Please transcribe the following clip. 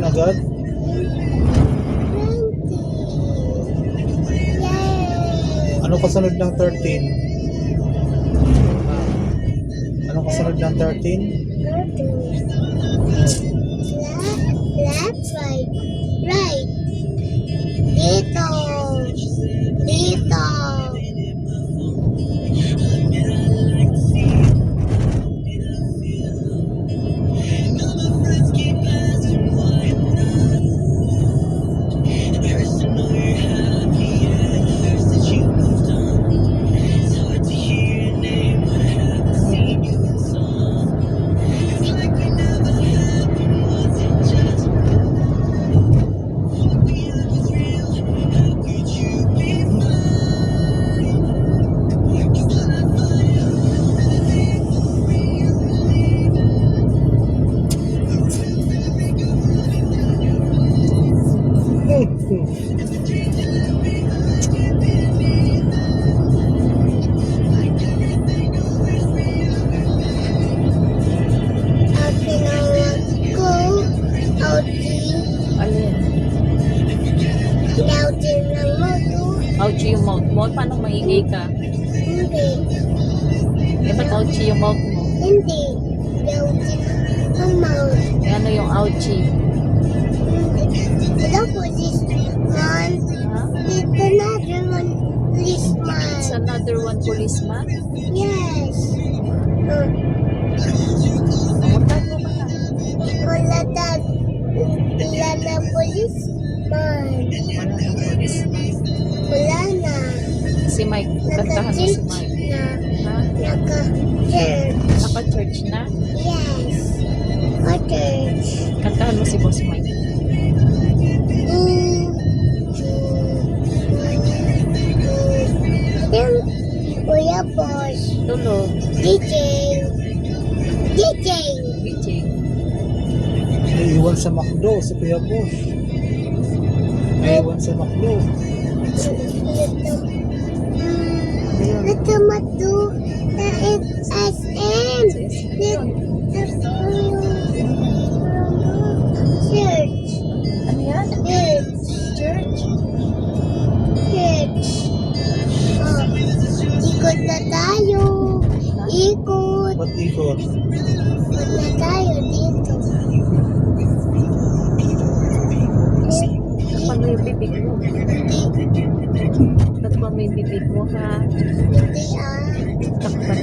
agad? 20. Yay! Ano kasunod ng 13? Ano kasunod ng 13? 30. Left, left, right. Moto. Ouchie yung mouth mo? Paano maingay ka? Hindi, Eh, ba't ouchie yung mouth mo? hindi. Outing ng mouth. Eh, ano yung ouchie? Ito policeman. It's another one policeman? Yes. Uh, Pamuntan mo ba na? wala na policeman. Wala nang policeman. Wala na. Si Mike, kantahan mo si Naka-church Mike. na. Ha? Naka-church. Naka-church na? Yes. Ka-church. Kantahan mo si Boss Mike. Boss. Tulog. DJ. DJ. DJ. Naiiwan sa McDo si Kuya Boss. Naiiwan sa McDo. Ito matu na SM. Church. ikot-ikot. Na tayo dito. Kapag may bibig mo. Ba't may bibig mo ha? Hindi ah.